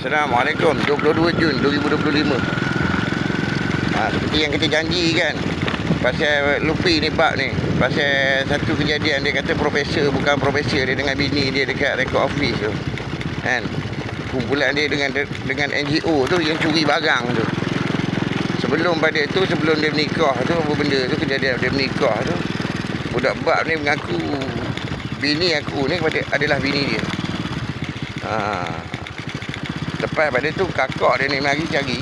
Assalamualaikum. 22 Jun 2025 ha, Seperti yang kita janji kan. Pasal Lupi ni bab ni. Pasal satu kejadian Dia kata profesor Bukan profesor Dia dengan bini dia Dekat record office tu. Kan? Kumpulan dia dengan dengan NGO tu Yang curi barang tu. Sebelum pada tu Sebelum dia menikah tu Apa benda tu Kejadian dia menikah tu Budak bab ni mengaku Bini aku ni adalah bini dia. Haa Lepas pada tu kakak dia ni mari cari.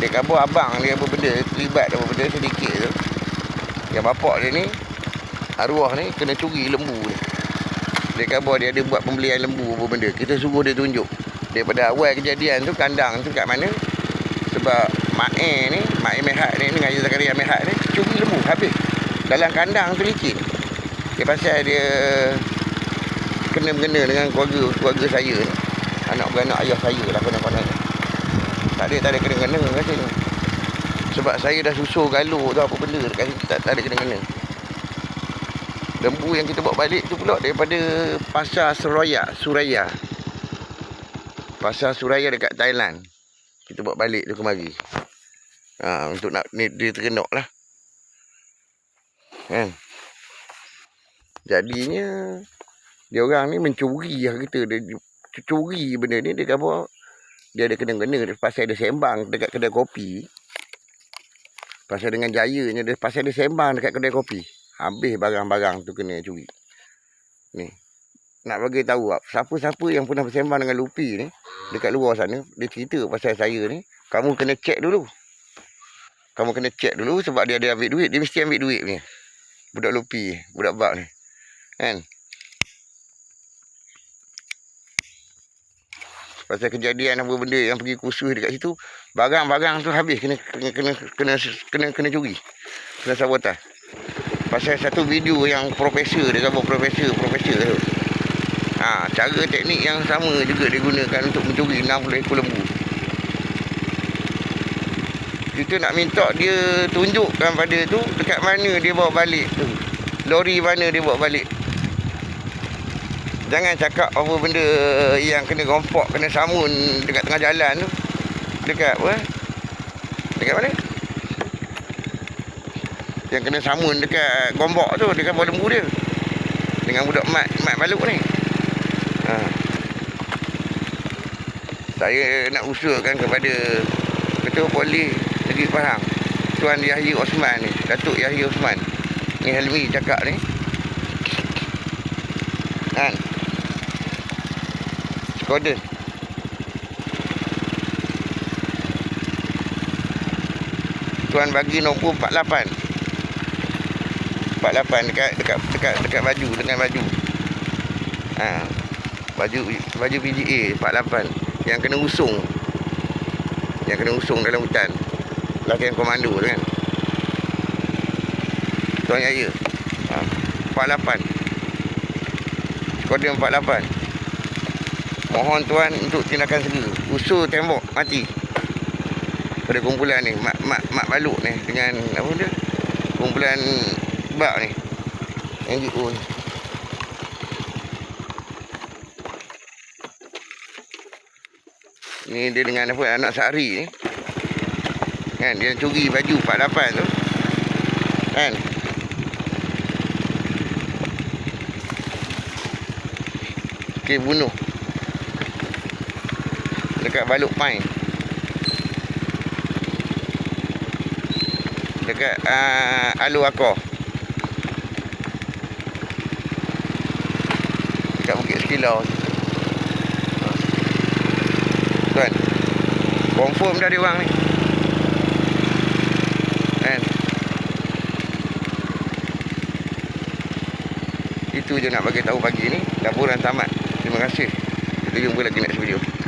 Dia kata abang dia apa benda Terlibat apa benda sedikit tu. Yang bapak dia ni Arwah ni kena curi lembu ni. Dia kata dia ada buat pembelian lembu apa benda. Kita suruh dia tunjuk. Daripada awal kejadian tu kandang tu kat mana? Sebab Mak E ni Mak E Mehat ni dengan Zakaria Mehat ni Curi lembu habis. Dalam kandang tu licin. Dia pasal dia Kena-mengena dengan keluarga Keluarga saya ni anak beranak ayah saya lah konon-konon. Tak ada, tak ada kena-kena kat sini. Sebab saya dah susul galur tu apa benda dekat sini tak, tak ada kena-kena. Lembu yang kita bawa balik tu pula daripada Pasar Suraya, Suraya. Pasar Suraya dekat Thailand. Kita bawa balik tu kemari. Ha, untuk nak ni dia terenok lah. Kan? Jadinya dia orang ni mencuri lah kita dia curi benda ni dia kata dia ada kena-kena pasal dia sembang dekat kedai kopi. Pasal dengan jayanya dia pasal dia sembang dekat kedai kopi. Habis barang-barang tu kena curi. Ni. Nak bagi tahu siapa-siapa yang pernah bersembang dengan Lupi ni dekat luar sana dia cerita pasal saya ni kamu kena check dulu. Kamu kena check dulu sebab dia ada ambil duit. Dia mesti ambil duit ni. Budak Lupi budak bak ni. Kan pasal kejadian apa benda yang pergi kursus dekat situ barang-barang tu habis kena kena kena kena kena, kena curi. Kena sabotaj pasal satu video yang profesor dia kata profesor profesor tu. Ha, cara teknik yang sama juga digunakan untuk mencuri 60 ekor lembu. Kita nak minta dia tunjukkan pada tu dekat mana dia bawa balik tu. Lori mana dia bawa balik Jangan cakap apa benda yang kena gompok, kena samun dekat tengah jalan tu. Dekat apa? Dekat mana? Yang kena samun dekat gombok tu, dekat bawah lembu dia. Dengan budak mat, mat baluk ni. Ha. Saya nak usulkan kepada Ketua Polis Negeri Pahang, Tuan Yahya Osman ni, Datuk Yahya Osman. Ni Helmi cakap ni. Kan? Gordon. Tuan bagi nombor 48. 48 dekat dekat dekat dekat baju dengan baju. Ha. Baju baju PGA 48 yang kena usung. Yang kena usung dalam hutan. Latihan komando tu kan. Tuan Yaya. Ha. 48. Kode 48. Mohon tuan untuk tindakan segera. Usul tembok mati. Pada kumpulan ni, mak mak mak baluk ni dengan apa dia? Kumpulan bak ni. NGO ni. Ni dia dengan apa anak Sari ni. Kan dia curi baju 48 tu. Kan? Okay, bunuh dekat Baluk Pine. Dekat uh, Alu Akor. Dekat Bukit Sekilau. Tuan. Confirm dah dia orang ni. Kan? Itu je nak bagi tahu pagi ni. Laporan tamat. Terima kasih. Kita jumpa lagi next video.